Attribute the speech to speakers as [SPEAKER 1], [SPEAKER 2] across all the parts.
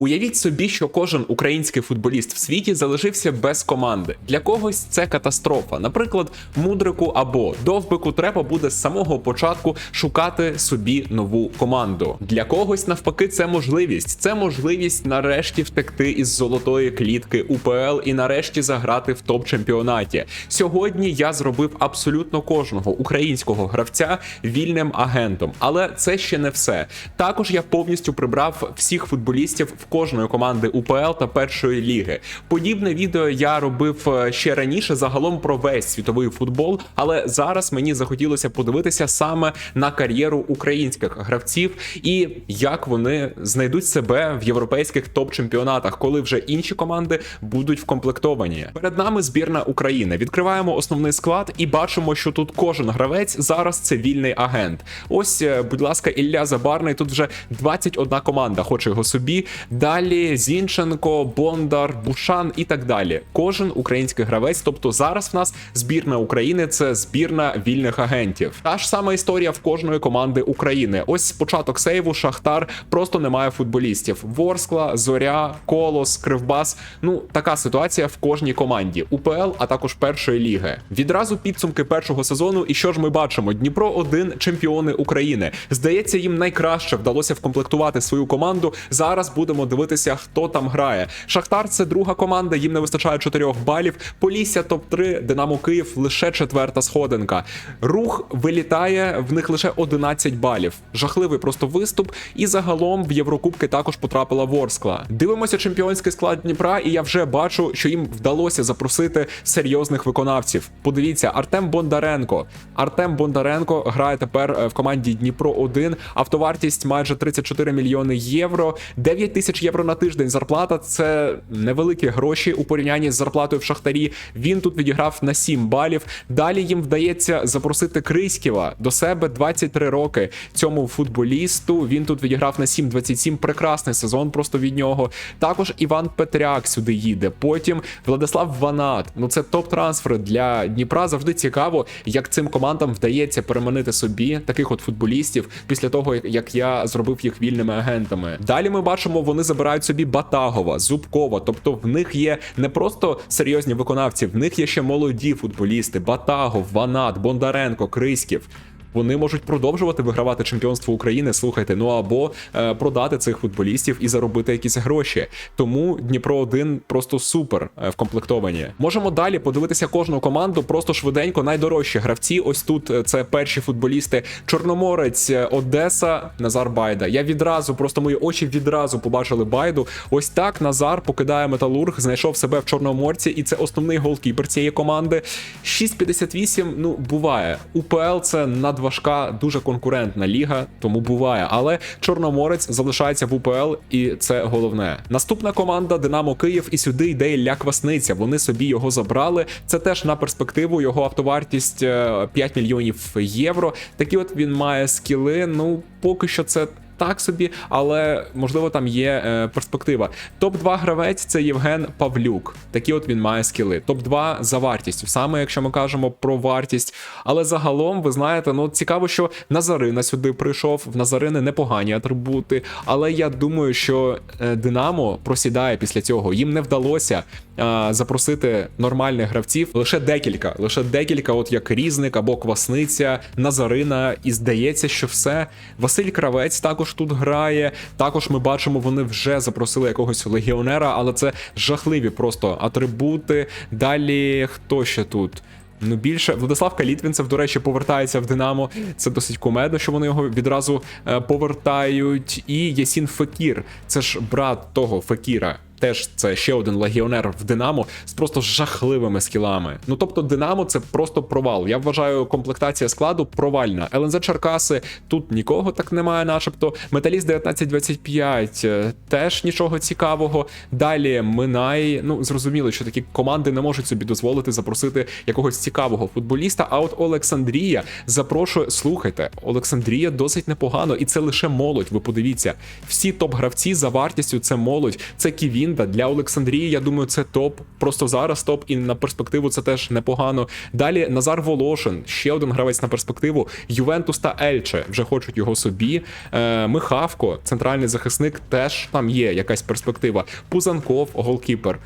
[SPEAKER 1] Уявіть собі, що кожен український футболіст в світі залишився без команди. Для когось це катастрофа. Наприклад, мудрику або довбику треба буде з самого початку шукати собі нову команду. Для когось навпаки, це можливість. Це можливість нарешті втекти із золотої клітки УПЛ і нарешті заграти в топ-чемпіонаті. Сьогодні я зробив абсолютно кожного українського гравця вільним агентом, але це ще не все. Також я повністю прибрав всіх футболістів в кожної команди УПЛ та першої ліги. Подібне відео я робив е, ще раніше загалом про весь світовий футбол, але зараз мені захотілося подивитися саме на кар'єру українських гравців і як вони знайдуть себе в європейських топ-чемпіонатах, коли вже інші команди будуть вкомплектовані. Перед нами збірна України. Відкриваємо основний склад і бачимо, що тут кожен гравець зараз це вільний агент. Ось, е, будь ласка, Ілля Забарний. Тут вже 21 команда хоче його собі. Далі Зінченко, Бондар, Бушан і так далі. Кожен український гравець. Тобто зараз в нас збірна України це збірна вільних агентів. Та ж сама історія в кожної команди України. Ось початок сейву, Шахтар просто немає футболістів. Ворскла, Зоря, Колос, Кривбас. Ну така ситуація в кожній команді. УПЛ, а також першої ліги. Відразу підсумки першого сезону. І що ж ми бачимо? Дніпро 1 чемпіони України. Здається, їм найкраще вдалося вкомплектувати свою команду. Зараз будемо дивитися, хто там грає. Шахтар це друга команда, їм не вистачає 4 балів. Полісся топ-3, Динамо Київ лише четверта сходинка. Рух вилітає, в них лише 11 балів. Жахливий просто виступ. І загалом в Єврокубки також потрапила Ворскла. Дивимося чемпіонський склад Дніпра, і я вже бачу, що їм вдалося запросити серйозних виконавців. Подивіться, Артем Бондаренко. Артем Бондаренко грає тепер е, в команді Дніпро 1 Автовартість майже 34 мільйони євро. 9 тисяч євро на тиждень зарплата це невеликі гроші у порівнянні з зарплатою в Шахтарі. Він тут відіграв на 7 балів. Далі їм вдається запросити Криськіва до себе 23 роки. Цьому футболісту він тут відіграв на 7-27. Прекрасний сезон просто від нього. Також Іван Петряк сюди їде. Потім Владислав Ванат. Ну це топ-трансфери для Дніпра. Завжди цікаво, як цим командам вдається переманити собі таких от футболістів після того, як я зробив їх вільними агентами. Далі ми бачимо, вони забирають собі Батагова, Зубкова. Тобто в них є не просто серйозні виконавці, в них є ще молоді футболісти: Батагов, Ванат, Бондаренко, Криськів. Вони можуть продовжувати вигравати чемпіонство України. Слухайте, ну або е, продати цих футболістів і заробити якісь гроші. Тому Дніпро 1 просто супер е, вкомплектовані. Можемо далі подивитися кожну команду. Просто швиденько найдорожчі гравці. Ось тут е, це перші футболісти. Чорноморець, е, Одеса, Назар Байда. Я відразу, просто мої очі відразу побачили Байду. Ось так Назар покидає металург, знайшов себе в Чорноморці, і це основний голкіпер цієї команди. 6,58, Ну буває. УПЛ це надважка, дуже конкурентна ліга, тому буває. Але Чорноморець залишається в УПЛ, і це головне. Наступна команда Динамо Київ, і сюди йде Ілля Квасниця. Вони собі його забрали. Це теж на перспективу. Його автовартість е, 5 мільйонів євро. Такі от він має скіли. Ну поки що це. Так собі, але можливо там є е, перспектива. Топ-2 гравець це Євген Павлюк. Такі от він має скіли. Топ-2 за вартістю, саме якщо ми кажемо про вартість. Але загалом, ви знаєте, ну цікаво, що Назарина сюди прийшов. В Назарини непогані атрибути. Але я думаю, що е, Динамо просідає після цього. Їм не вдалося е, запросити нормальних гравців. Лише декілька, лише декілька, от як різник або квасниця, Назарина. І здається, що все. Василь Кравець також тут грає. Також ми бачимо, вони вже запросили якогось легіонера, але це жахливі просто атрибути. Далі хто ще тут? Ну, більше Владислав Калітвінцев, до речі, повертається в Динамо. Це досить кумедно, що вони його відразу е, повертають. І Ясін Фекір, це ж брат того Фекіра. Теж це ще один легіонер в Динамо з просто жахливими скілами. Ну тобто, Динамо це просто провал. Я вважаю, комплектація складу провальна. ЛНЗ Черкаси тут нікого так немає, начебто. Металіст 1925 е, теж нічого цікавого. Далі Минай. Ну зрозуміло, що такі команди не можуть собі дозволити запросити якогось цікавого футболіста. А от Олександрія запрошує. Слухайте, Олександрія досить непогано, і це лише молодь. Ви подивіться, всі топ-гравці за вартістю це молодь, це Ківін. Лінда для Олександрії. Я думаю, це топ. Просто зараз топ, і на перспективу це теж непогано. Далі Назар Волошин, ще один гравець на перспективу. Ювентус та Ельче вже хочуть його собі. Е, Михавко, центральний захисник, теж там є якась перспектива. Пузанков, голкіпер.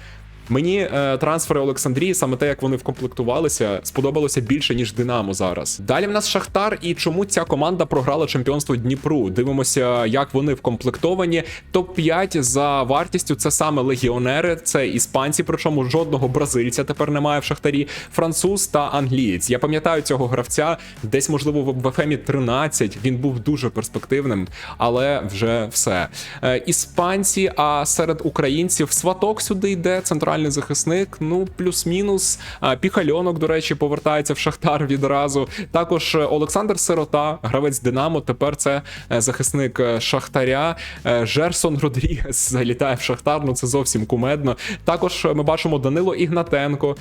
[SPEAKER 1] Мені е, трансфери Олександрії, саме те, як вони вкомплектувалися, сподобалося більше ніж Динамо зараз. Далі в нас Шахтар, і чому ця команда програла чемпіонство Дніпру? Дивимося, як вони вкомплектовані. Топ 5 за вартістю це саме легіонери, це іспанці, причому жодного бразильця тепер немає в Шахтарі, француз та англієць. Я пам'ятаю цього гравця, десь можливо в ФМі 13. Він був дуже перспективним, але вже все. Е, іспанці, а серед українців сваток сюди йде центральний захисник. Ну, плюс-мінус. Піхальонок, до речі, повертається в Шахтар відразу. Також е, Олександр Сирота, гравець Динамо. Тепер це е, захисник е, Шахтаря. Жерсон Родрігес залітає в Шахтар. Ну це зовсім кумедно. Також ми бачимо Данило Ігнатенко.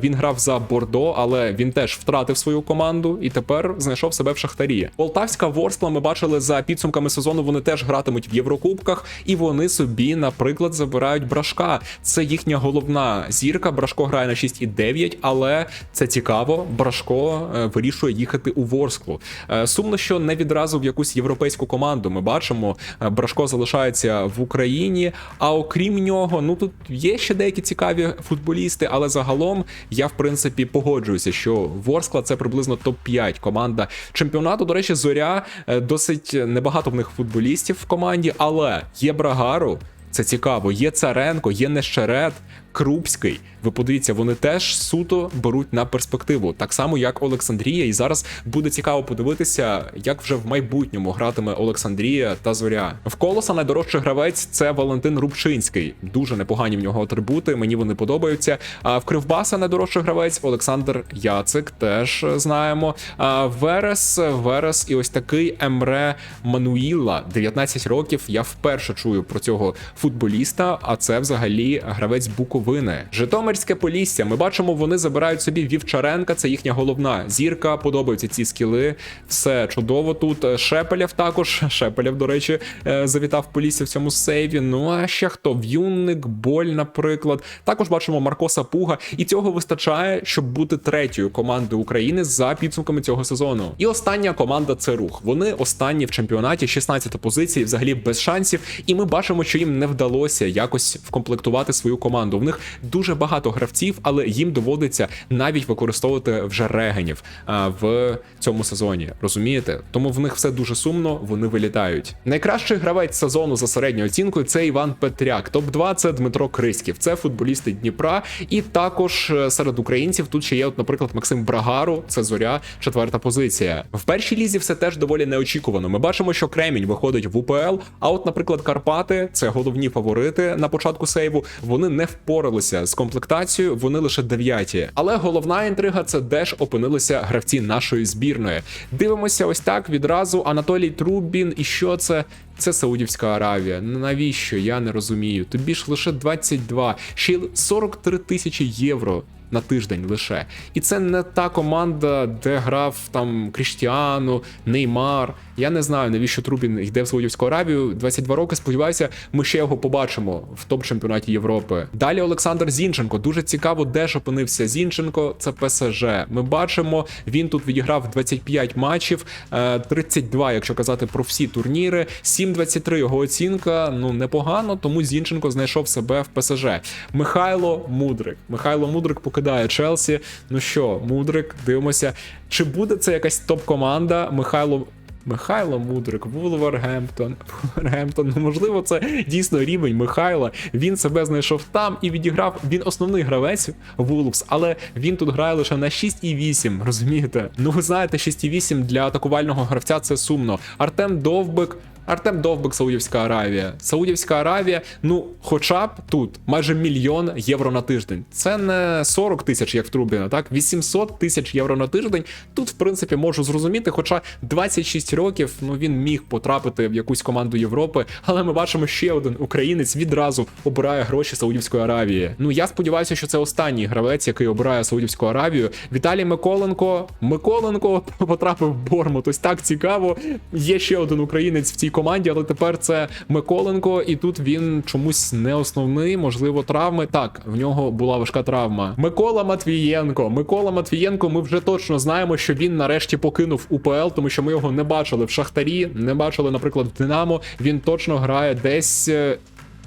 [SPEAKER 1] Він грав за Бордо, але він теж втратив свою команду і тепер знайшов себе в Шахтарі. Полтавська Ворскла ми бачили за підсумками сезону. Вони теж гратимуть в Єврокубках, і вони собі, наприклад, забирають брашка. Це їхня головна зірка. Брашко грає на 6,9, але це цікаво. Брашко е, вирішує їхати у Ворсклу. Е, Сумно, що не відразу в якусь європейську команду. Ми бачимо, е, Брашко залишається в Україні. А окрім нього, ну тут є ще деякі цікаві футболісти, але загалом я в принципі погоджуюся, що Ворскла це приблизно топ-5 команда чемпіонату. До речі, зоря досить небагато в них футболістів в команді, але є Брагару. Це цікаво. Є Царенко, є Нещерет, Крупський. Ви подивіться, вони теж суто беруть на перспективу, так само як Олександрія. І зараз буде цікаво подивитися, як вже в майбутньому гратиме Олександрія та Зоря. В колоса найдорожчий гравець це Валентин Рубчинський. Дуже непогані в нього атрибути. Мені вони подобаються. А в Кривбаса найдорожчий гравець Олександр Яцик. Теж знаємо. А Верес, Верес і ось такий Емре Мануїла, 19 років. Я вперше чую про цього футболіста. А це взагалі гравець Буковини. Житомирське Полісся. Ми бачимо, вони забирають собі Вівчаренка. Це їхня головна зірка. Подобаються ці скіли. Все чудово тут. Шепелєв також. Шепелєв, до речі, е, завітав Полісся в цьому сейві. Ну а ще хто? В'юнник, Боль, наприклад. Також бачимо Маркоса Пуга, і цього вистачає, щоб бути третьою командою України за підсумками цього сезону. І остання команда це рух. Вони останні в чемпіонаті, 16 позиції, взагалі без шансів. І ми бачимо, що їм не вдалося якось вкомплектувати свою команду. В них дуже багато гравців, але їм доводиться навіть використовувати вже регенів в цьому сезоні. Розумієте? Тому в них все дуже сумно, вони вилітають. Найкращий гравець сезону за середньою оцінкою це Іван Петряк. Топ 2 це Дмитро Криськів. Це футболісти Дніпра. І також е, серед українців тут ще є, от, наприклад, Максим Брагару, це зоря, четверта позиція. В першій лізі все теж доволі неочікувано. Ми бачимо, що Кремінь виходить в УПЛ. А от, наприклад, Карпати це головні фаворити на початку сейву. Вони не впоралися з комплектацією, вони лише дев'яті. Але головна інтрига це де ж опинилися гравці нашої збірної. Дивимося ось так відразу. Анатолій Трубін. І що це? Це Саудівська Аравія. Навіщо? Я не розумію. Тобі ж лише 22, ще й 43 тисячі євро. На тиждень лише, і це не та команда, де грав там Кріштіану, Неймар. Я не знаю, навіщо Трубін йде в Саудівську Аравію. 22 роки. Сподіваюся, ми ще його побачимо в топ-чемпіонаті Європи. Далі Олександр Зінченко. Дуже цікаво, де ж опинився Зінченко. Це ПСЖ. Ми бачимо, він тут відіграв 25 матчів, е, 32, якщо казати про всі турніри. 7-23 його оцінка. Ну непогано, тому Зінченко знайшов себе в ПСЖ. Михайло Мудрик. Михайло Мудрик покидає Челсі. Ну що, Мудрик, дивимося, чи буде це якась топ-команда? Михайло. Михайло Мудрик, Вулвергемптон. Вулвергемптон. Ну, можливо, це дійсно рівень Михайла. Він себе знайшов там і відіграв. Він основний гравець Вулфс, але він тут грає лише на 6,8. Розумієте? Ну, ви знаєте, 6,8 для атакувального гравця це сумно. Артем Довбик. Артем Довбик, Саудівська Аравія. Саудівська Аравія, ну, хоча б тут майже мільйон євро на тиждень. Це не 40 тисяч, як в Трубіна, так? 800 тисяч євро на тиждень. Тут, в принципі, можу зрозуміти, хоча 26 років ну він міг потрапити в якусь команду Європи, але ми бачимо ще один українець відразу обирає гроші Саудівської Аравії. Ну я сподіваюся, що це останній гравець, який обирає Саудівську Аравію. Віталій Миколенко. Миколенко потрапив в Бормут. Ось так цікаво. Є ще один українець в цій команді, але тепер це Миколенко, і тут він чомусь не основний, можливо, травми. Так, в нього була важка травма. Микола Матвієнко. Микола Матвієнко. Ми вже точно знаємо, що він нарешті покинув УПЛ, тому що ми його не бачили в Шахтарі, не бачили, наприклад, в Динамо. Він точно грає десь е,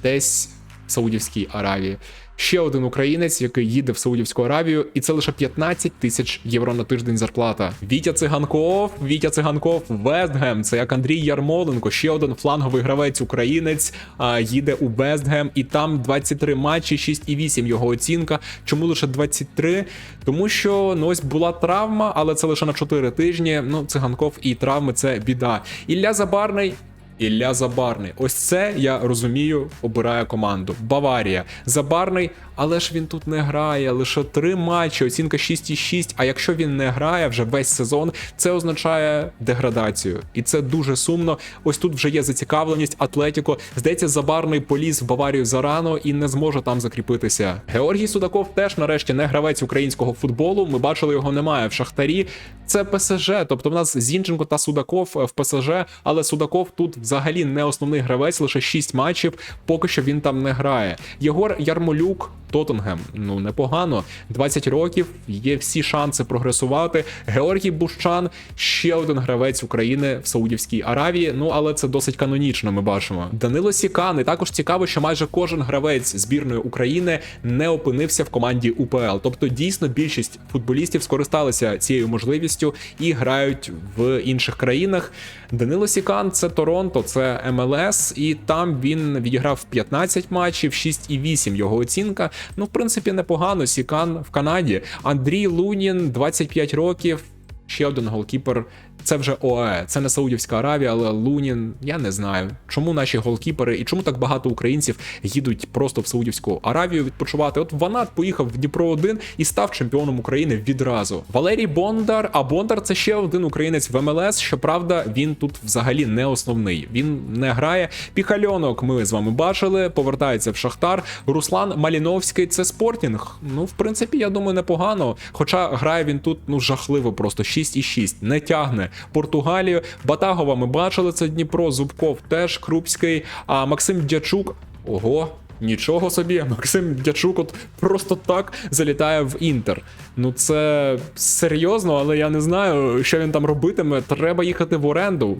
[SPEAKER 1] десь в Саудівській Аравії. Ще один українець, який їде в Саудівську Аравію, і це лише 15 тисяч євро на тиждень зарплата. Вітя Циганков, Вітя Циганков, Вестгем. Це як Андрій Ярмоленко, ще один фланговий гравець українець а, їде у Вестгем, і там 23 матчі, 6,8 його оцінка. Чому лише 23? Тому що ну ось була травма, але це лише на 4 тижні. Ну, циганков і травми це біда. Ілля Забарний. Ілля Забарний. Ось це я розумію, обирає команду. Баварія. Забарний, але ж він тут не грає. Лише три матчі, оцінка 6,6. А якщо він не грає вже весь сезон, це означає деградацію. І це дуже сумно. Ось тут вже є зацікавленість. Атлетіко. Здається, Забарний поліз в Баварію зарано і не зможе там закріпитися. Георгій Судаков теж нарешті не гравець українського футболу. Ми бачили, його немає в Шахтарі. Це ПСЖ. Тобто в нас Зінченко та Судаков в ПСЖ, але Судаков тут взагалі не основний гравець, лише 6 матчів. Поки що він там не грає. Єгор Ярмолюк. Тоттенгем, ну непогано. 20 років, є всі шанси прогресувати. Георгій Бущан ще один гравець України в Саудівській Аравії. Ну але це досить канонічно. Ми бачимо. Данило Сікан. І також цікаво, що майже кожен гравець збірної України не опинився в команді УПЛ. Тобто, дійсно, більшість футболістів скористалися цією можливістю і грають в інших країнах. Данило Сікан це Торонто, це МЛС, і там він відіграв 15 матчів, 6,8 його оцінка. Ну, в принципі, непогано. Сікан в Канаді. Андрій Лунін, 25 років. Ще один голкіпер. Це вже ОАЕ, це не Саудівська Аравія, але Лунін. Я не знаю, чому наші голкіпери і чому так багато українців їдуть просто в Саудівську Аравію відпочивати. От Ванат поїхав в Дніпро 1 і став чемпіоном України відразу. Валерій Бондар. А Бондар це ще один українець в МЛС. Щоправда, він тут взагалі не основний. Він не грає. Піхальонок ми з вами бачили. Повертається в Шахтар. Руслан Маліновський це спортінг. Ну, в принципі, я думаю, непогано. Хоча грає він тут ну жахливо, просто 6,6. Не тягне. Португалію. Батагова ми бачили це Дніпро, Зубков теж Крупський, а Максим Дячук. Ого. Нічого собі, Максим Дячук от просто так залітає в інтер. Ну це серйозно, але я не знаю, що він там робитиме. Треба їхати в оренду,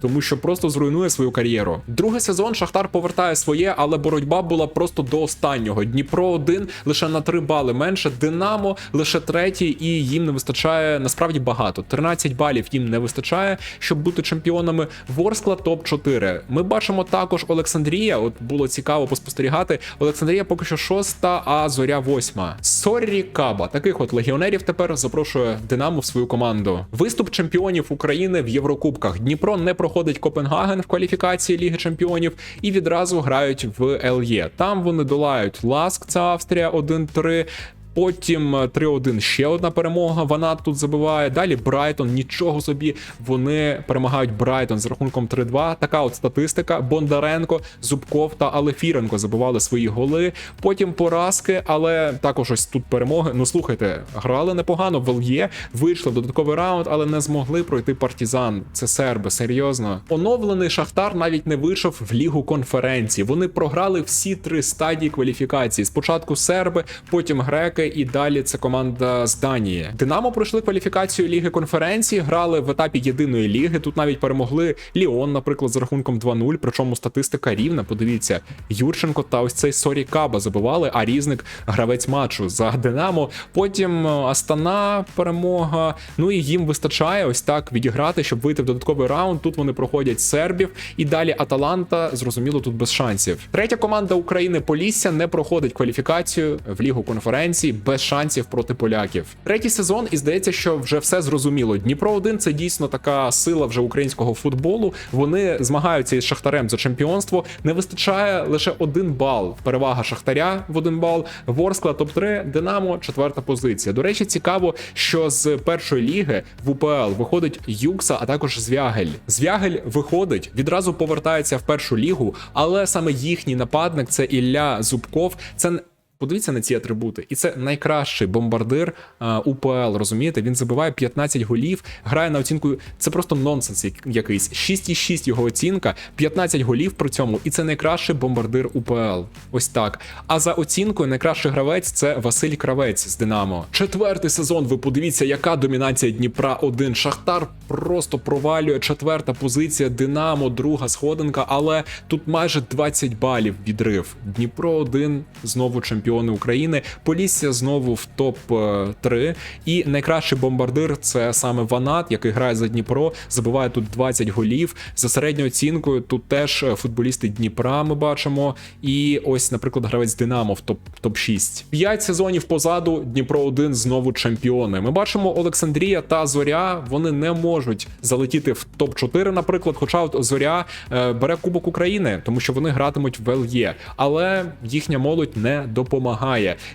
[SPEAKER 1] тому що просто зруйнує свою кар'єру. Другий сезон Шахтар повертає своє, але боротьба була просто до останнього. Дніпро 1 лише на 3 бали менше. Динамо лише третій, і їм не вистачає насправді багато. 13 балів їм не вистачає, щоб бути чемпіонами. Ворскла топ 4 Ми бачимо також Олександрія. От було цікаво поспостерігати. Олександрія поки що шоста, а зоря восьма. Соррі Каба. Таких от легіонерів тепер запрошує Динамо в свою команду. Виступ чемпіонів України в Єврокубках. Дніпро не проходить Копенгаген в кваліфікації Ліги Чемпіонів і відразу грають в ЛЄ. Там вони долають Ласк, це Австрія 1-3. Потім 3-1 ще одна перемога. Вона тут забиває. Далі Брайтон, нічого собі. Вони перемагають Брайтон з рахунком 3-2. Така от статистика. Бондаренко, Зубков та Алефіренко забивали свої голи. Потім поразки, але також ось тут перемоги. Ну слухайте, грали непогано в ЛЄ, вийшли в додатковий раунд, але не змогли пройти партізан. Це серби, серйозно. Оновлений Шахтар навіть не вийшов в лігу конференції. Вони програли всі три стадії кваліфікації. Спочатку серби, потім греки і далі це команда з Данії. Динамо пройшли кваліфікацію ліги конференції, грали в етапі єдиної ліги. Тут навіть перемогли Ліон, наприклад, з рахунком 2-0. Причому статистика рівна. Подивіться, Юрченко та ось цей Сорі Каба забивали, а різник гравець матчу за Динамо. Потім Астана перемога. Ну і їм вистачає ось так відіграти, щоб вийти в додатковий раунд. Тут вони проходять сербів. І далі Аталанта, зрозуміло, тут без шансів. Третя команда України Полісся не проходить кваліфікацію в лігу конференції без шансів проти поляків. Третій сезон, і здається, що вже все зрозуміло. Дніпро 1 це дійсно така сила вже українського футболу. Вони змагаються із Шахтарем за чемпіонство. Не вистачає лише один бал. Перевага Шахтаря в один бал. Ворскла топ 3 Динамо, четверта позиція. До речі, цікаво, що з першої ліги в УПЛ виходить Юкса, а також Звягель. Звягель виходить, відразу повертається в першу лігу, але саме їхній нападник це Ілля Зубков. Це Подивіться на ці атрибути, і це найкращий бомбардир а, УПЛ. Розумієте? Він забиває 15 голів, грає на оцінку. Це просто нонсенс як- якийсь. 6,6 його оцінка, 15 голів при цьому, і це найкращий бомбардир УПЛ. Ось так. А за оцінкою найкращий гравець це Василь Кравець з Динамо. Четвертий сезон. Ви подивіться, яка домінація Дніпра 1 Шахтар просто провалює четверта позиція. Динамо, друга сходинка, але тут майже 20 балів відрив. Дніпро 1 знову чемпіони України. Полісся знову в топ 3 І найкращий бомбардир це саме Ванат, який грає за Дніпро, забиває тут 20 голів. За середньою оцінкою тут теж футболісти Дніпра ми бачимо. І ось, наприклад, гравець Динамо в топ топ 6 П'ять сезонів позаду Дніпро 1 знову чемпіони. Ми бачимо Олександрія та Зоря. Вони не можуть залетіти в топ 4 наприклад. Хоча от Зоря е, бере Кубок України, тому що вони гратимуть в ЛЄ. Але їхня молодь не допомагає.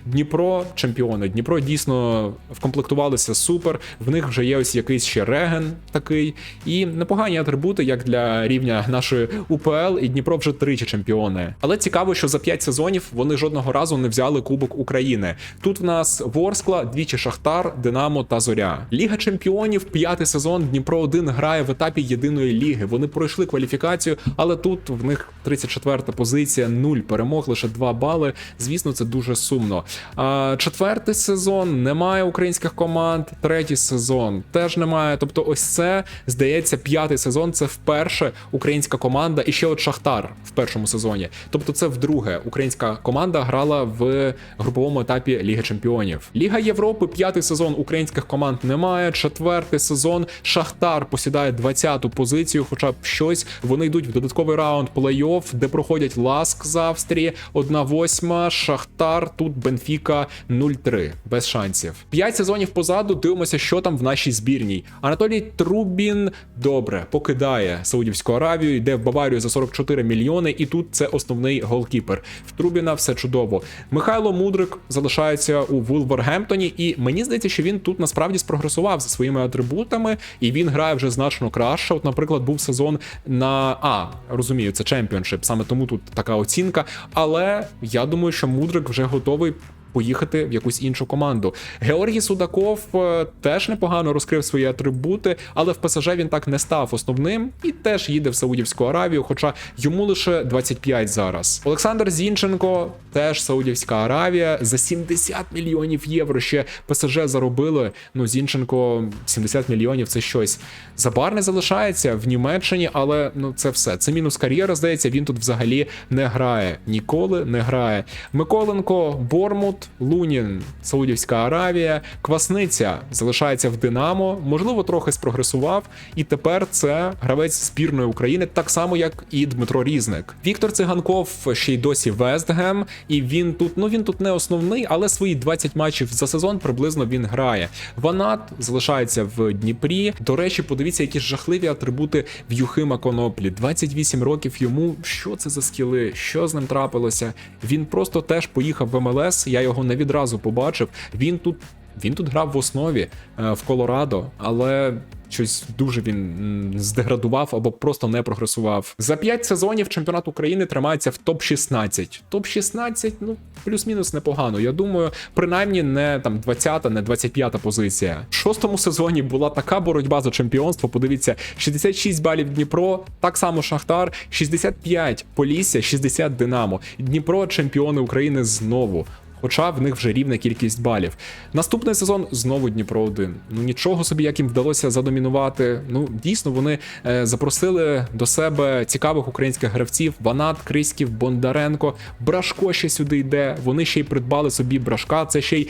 [SPEAKER 1] Дніпро чемпіони. Дніпро дійсно вкомплектувалися супер. В них вже є ось якийсь ще реген такий. І непогані атрибути, як для рівня нашої УПЛ, і Дніпро вже тричі чемпіони. Але цікаво, що за 5 сезонів вони жодного разу не взяли Кубок України. Тут в нас Ворскла, двічі Шахтар, Динамо та Зоря. Ліга чемпіонів, п'ятий сезон. Дніпро 1 грає в етапі єдиної ліги. Вони пройшли кваліфікацію, але тут в них 34-та позиція, 0 перемог, лише 2 бали. Звісно, це дуже сумно. А, четвертий сезон немає українських команд. Третій сезон теж немає. Тобто, ось це здається, п'ятий сезон. Це вперше українська команда, і ще от Шахтар в першому сезоні. Тобто, це вдруге українська команда грала в груповому етапі Ліги Чемпіонів. Ліга Європи, п'ятий сезон українських команд немає. Четвертий сезон Шахтар посідає 20-ту позицію, хоча б щось. Вони йдуть в додатковий раунд плей-офф, де проходять Ласк з Австрії, 1-8, Шахтар, тут Бенфіка 0-3, без шансів. П'ять сезонів позаду дивимося, що там в нашій збірній. Анатолій Трубін добре покидає Саудівську Аравію, йде в Баварію за 44 мільйони, і тут це основний голкіпер. В Трубіна все чудово. Михайло Мудрик залишається у Вулвергемптоні, і мені здається, що він тут насправді спрогресував за своїми атрибутами, і він грає вже значно краще. От, наприклад, був сезон на А, розумію, це чемпіоншип, саме тому тут така оцінка. Але я думаю, що Мудрик вже готовий. Поїхати в якусь іншу команду. Георгій Судаков е, теж непогано розкрив свої атрибути, але в ПСЖ він так не став основним і теж їде в Саудівську Аравію, хоча йому лише 25 зараз. Олександр Зінченко теж Саудівська Аравія за 70 мільйонів євро. Ще ПСЖ заробили. Ну Зінченко 70 мільйонів це щось. Забар не залишається в Німеччині, але ну це все. Це мінус кар'єра. Здається, він тут взагалі не грає. Ніколи не грає. Миколенко, Бормут, Лунін, Саудівська Аравія, Квасниця залишається в Динамо. Можливо, трохи спрогресував. І тепер це гравець збірної України, так само як і Дмитро Різник. Віктор Циганков ще й досі Вестгем, і він тут, ну він тут не основний, але свої 20 матчів за сезон приблизно він грає. Ванат залишається в Дніпрі. До речі, подивіться, які жахливі атрибути в Юхима Коноплі. 28 років йому. Що це за скіли? Що з ним трапилося? Він просто теж поїхав в МЛС. Я його не відразу побачив. Він тут. Він тут грав в основі е, в Колорадо, але щось дуже він здеградував або просто не прогресував. За 5 сезонів чемпіонат України тримається в топ 16 Топ 16 ну плюс-мінус непогано. Я думаю, принаймні не там 20-та, не 25-та позиція. В шостому сезоні була така боротьба за чемпіонство. Подивіться, 66 балів Дніпро, так само Шахтар, 65 Полісся, 60 Динамо. Дніпро чемпіони України знову. Хоча в них вже рівна кількість балів. Наступний сезон знову Дніпро 1 Ну нічого собі, як їм вдалося задомінувати. Ну дійсно вони е, запросили до себе цікавих українських гравців: Ванат, Криськів, Бондаренко, Брашко ще сюди йде. Вони ще й придбали собі брашка. Це ще й.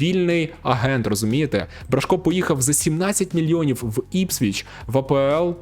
[SPEAKER 1] Вільний агент, розумієте? Брашко поїхав за 17 мільйонів в Іпсвіч в АПЛ.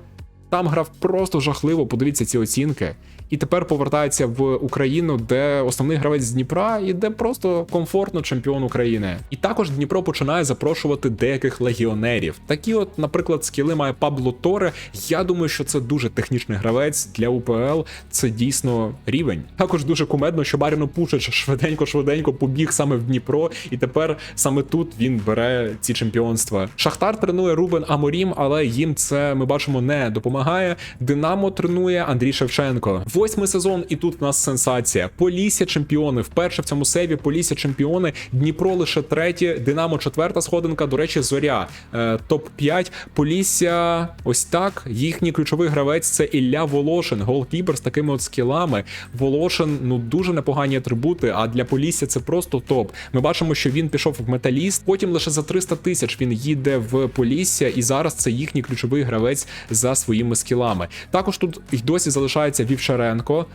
[SPEAKER 1] Там грав просто жахливо. Подивіться ці оцінки. І тепер повертається в Україну, де основний гравець з Дніпра і де просто комфортно чемпіон України. І також Дніпро починає запрошувати деяких легіонерів. Такі, от, наприклад, скіли має Пабло Торе. Я думаю, що це дуже технічний гравець для УПЛ. Це дійсно рівень. Також дуже кумедно, що Баріно Пушич швиденько-швиденько побіг саме в Дніпро, і тепер саме тут він бере ці чемпіонства. Шахтар тренує Рубен Аморім, але їм це ми бачимо не допомагає. Динамо тренує Андрій Шевченко. Восьмий сезон, і тут у нас сенсація. Полісся чемпіони. Вперше в цьому сейві Полісся чемпіони. Дніпро лише третє, Динамо четверта сходинка. До речі, зоря е, топ 5 Полісся. Ось так. Їхній ключовий гравець це Ілля Волошин, голкіпер з такими от скілами. Волошин ну дуже непогані атрибути. А для Полісся це просто топ. Ми бачимо, що він пішов в металіст. Потім лише за 300 тисяч він їде в Полісся, і зараз це їхній ключовий гравець за своїми скілами. Також тут й досі залишається Вівчаренко.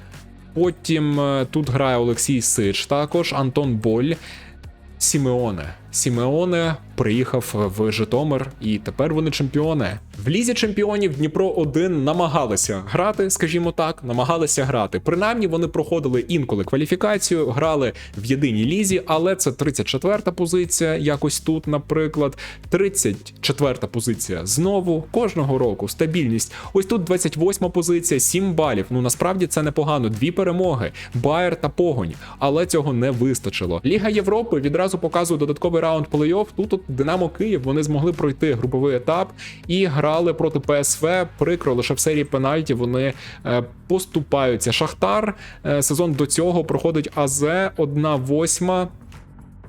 [SPEAKER 1] Потім е, тут грає Олексій Сич, також Антон Боль. Сімеоне. Сімеоне приїхав в Житомир, і тепер вони чемпіони. В лізі чемпіонів Дніпро 1 намагалися грати, скажімо так, намагалися грати. Принаймні вони проходили інколи кваліфікацію, грали в єдиній лізі, але це 34-та позиція, якось тут, наприклад, 34-та позиція знову кожного року стабільність. Ось тут 28-та позиція, 7 балів. Ну насправді це непогано. Дві перемоги, Байер та Погонь, але цього не вистачило. Ліга Європи відразу показує додатковий раунд плей-офф. Тут от Динамо Київ вони змогли пройти груповий етап і грали проти ПСВ. Прикро лише в серії пенальті вони е, поступаються. Шахтар е, сезон до цього проходить АЗ 1-8.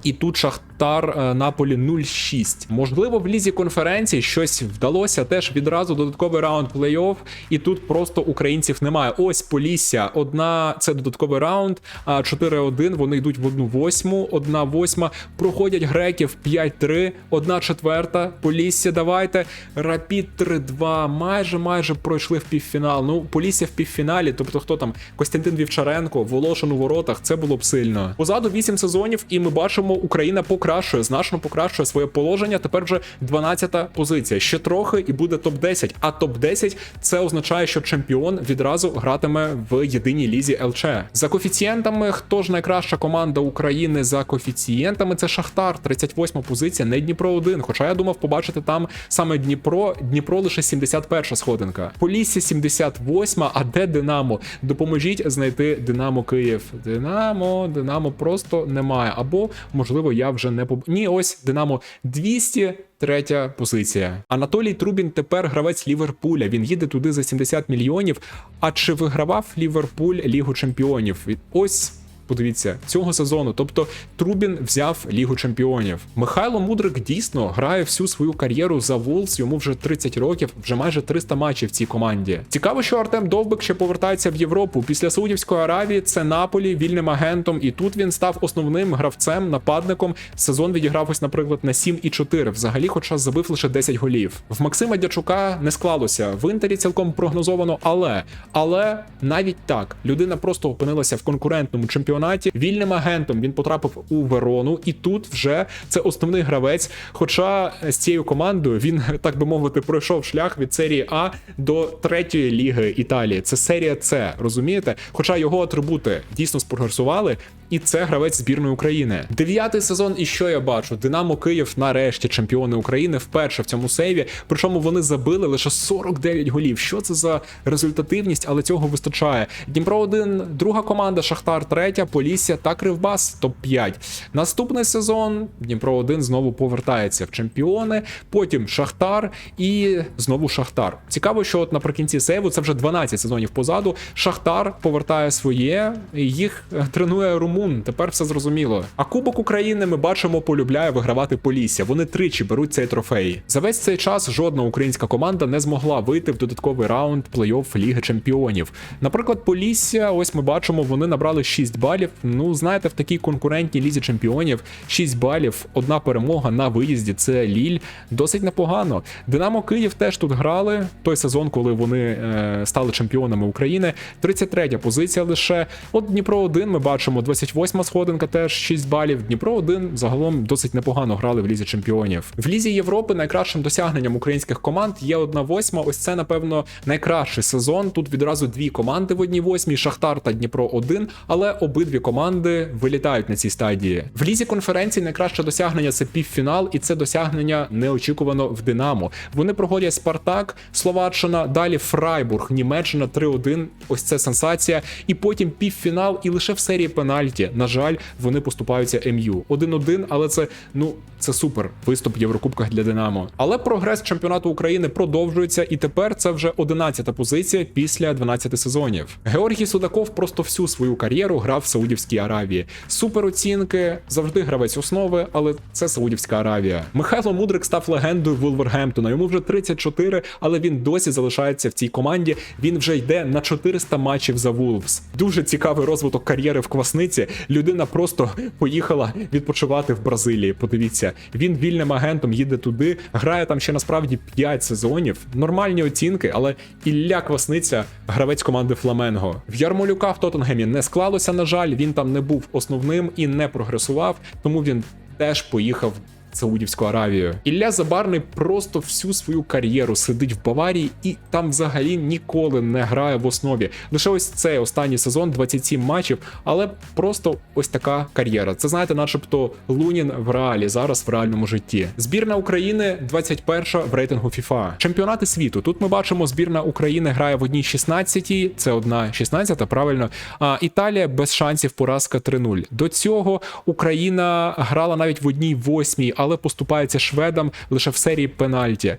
[SPEAKER 1] І тут Шахтар е, Наполі 0-6. Можливо, в лізі конференції щось вдалося. Теж відразу додатковий раунд плей-офф, і тут просто українців немає. Ось Полісся. Одна це додатковий раунд. А 4-1. Вони йдуть в одну восьму, одна восьма. Проходять греків 5-3, одна четверта. Полісся, давайте. Рапід 3-2. Майже майже пройшли в півфінал. Ну, Полісся в півфіналі. Тобто, хто там Костянтин Вівчаренко, Волошин у воротах. Це було б сильно. Позаду 8 сезонів, і ми бачимо. Україна покращує, значно покращує своє положення. Тепер вже 12-та позиція. Ще трохи і буде топ-10. А топ-10 це означає, що чемпіон відразу гратиме в єдиній лізі ЛЧ. За коефіцієнтами, хто ж найкраща команда України за коефіцієнтами? Це Шахтар, 38 позиція, не Дніпро 1. Хоча я думав побачити там саме Дніпро. Дніпро лише 71 сходинка. Полісся 78, а де Динамо? Допоможіть знайти Динамо Київ. Динамо, Динамо просто немає. Або можливо, я вже не поб... Ні, ось Динамо 200. Третя позиція. Анатолій Трубін тепер гравець Ліверпуля. Він їде туди за 70 мільйонів. А чи вигравав Ліверпуль Лігу Чемпіонів? Ось. Подивіться, цього сезону. Тобто Трубін взяв Лігу Чемпіонів. Михайло Мудрик дійсно грає всю свою кар'єру за Вулс. Йому вже 30 років, вже майже 300 матчів в цій команді. Цікаво, що Артем Довбик ще повертається в Європу. Після Саудівської Аравії це Наполі вільним агентом, і тут він став основним гравцем, нападником. Сезон відіграв ось, наприклад, на 7 і 4. Взагалі, хоча забив лише 10 голів. В Максима Дячука не склалося. В інтері цілком прогнозовано, але але навіть так людина просто опинилася в конкурентному чемпіонаті. Вільним агентом він потрапив у Верону, і тут вже це основний гравець. Хоча з цією командою він, так би мовити, пройшов шлях від серії А до третьої ліги Італії. Це серія С, розумієте? Хоча його атрибути дійсно спрогресували, і це гравець збірної України. Дев'ятий сезон, і що я бачу? Динамо Київ нарешті чемпіони України вперше в цьому сейві. Причому вони забили лише 49 голів. Що це за результативність, але цього вистачає. Дніпро 1 друга команда, Шахтар третя, Полісся та Кривбас топ 5 Наступний сезон Дніпро 1 знову повертається в чемпіони. Потім Шахтар і знову Шахтар. Цікаво, що от наприкінці сейву це вже 12 сезонів позаду. Шахтар повертає своє, їх е, тренує Румун. Тепер все зрозуміло. А Кубок України ми бачимо, полюбляє вигравати Полісся. Вони тричі беруть цей трофей. За весь цей час жодна українська команда не змогла вийти в додатковий раунд плей-офф Ліги Чемпіонів. Наприклад, Полісся, ось ми бачимо, вони набрали 6 балів. Ну, знаєте, в такій конкурентній лізі чемпіонів 6 балів, одна перемога на виїзді. Це Ліль. Досить непогано. Динамо Київ теж тут грали. Той сезон, коли вони е, стали чемпіонами України. 33 позиція лише. От Дніпро 1 ми бачимо 28 сходинка, теж 6 балів. Дніпро 1 загалом досить непогано грали в лізі чемпіонів. В лізі Європи найкращим досягненням українських команд є одна восьма. Ось це, напевно, найкращий сезон. Тут відразу дві команди в одній восьмій Шахтар та Дніпро 1 але обидві команди вилітають на цій стадії. В лізі конференції найкраще досягнення це півфінал, і це досягнення неочікувано в Динамо. Вони проходять Спартак, Словаччина, далі Фрайбург, Німеччина 3-1. Ось це сенсація. І потім півфінал, і лише в серії пенальті пенальті. На жаль, вони поступаються МЮ. 1-1, але це ну це супер виступ в Єврокубках для Динамо. Але прогрес чемпіонату України продовжується, і тепер це вже 11-та позиція після 12 сезонів. Георгій Судаков просто всю свою кар'єру грав в Саудівській Аравії. Супер оцінки, завжди гравець основи, але це Саудівська Аравія. Михайло Мудрик став легендою Вулвергемптона. Йому вже 34, але він досі залишається в цій команді. Він вже йде на 400 матчів за Вулфс. Дуже цікавий розвиток кар'єри в Квасниці. Людина просто поїхала відпочивати в Бразилії. Подивіться, він вільним агентом їде туди, грає там ще насправді 5 сезонів. Нормальні оцінки, але Ілля Квасниця, гравець команди Фламенго. В Ярмолюка в Тоттенгемі не склалося. На жаль, він там не був основним і не прогресував, тому він теж поїхав. Саудівську Аравію. Ілля Забарний просто всю свою кар'єру сидить в Баварії і там взагалі ніколи не грає в основі. Лише ось цей останній сезон, 27 матчів, але просто ось така кар'єра. Це знаєте, начебто Лунін в реалі зараз в реальному житті. Збірна України 21 в рейтингу FIFA. Чемпіонати світу. Тут ми бачимо, збірна України грає в одній 16 це одна 16 правильно. А Італія без шансів поразка 3-0. До цього Україна грала навіть в одній восьмій, але поступається шведам лише в серії пенальті.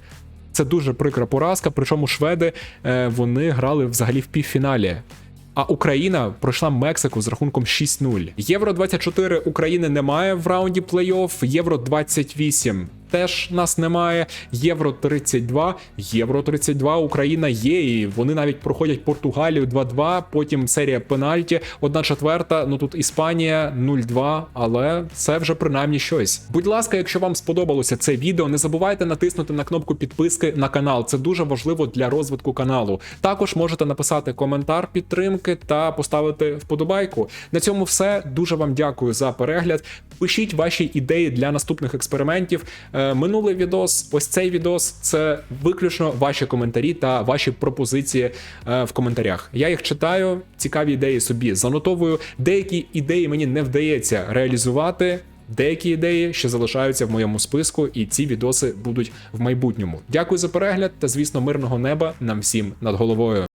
[SPEAKER 1] Це дуже прикра поразка. Причому шведи е, вони грали взагалі в півфіналі. А Україна пройшла Мексику з рахунком 6-0. Євро 24 України немає в раунді плей-офф. Євро 28 теж нас немає. Євро 32, Євро 32 Україна є. І вони навіть проходять Португалію 2-2, потім серія пенальті, 1 четверта. Ну тут Іспанія 0-2, але це вже принаймні щось. Будь ласка, якщо вам сподобалося це відео, не забувайте натиснути на кнопку підписки на канал. Це дуже важливо для розвитку каналу. Також можете написати коментар підтримки та поставити вподобайку. На цьому все. Дуже вам дякую за перегляд. Пишіть ваші ідеї для наступних експериментів. Е, Минулий відос, ось цей відос це виключно ваші коментарі та ваші пропозиції е, в коментарях. Я їх читаю, цікаві ідеї собі занотовую. Деякі ідеї мені не вдається реалізувати. Деякі ідеї ще залишаються в моєму списку, і ці відоси будуть в майбутньому. Дякую за перегляд та, звісно, мирного неба нам всім над головою.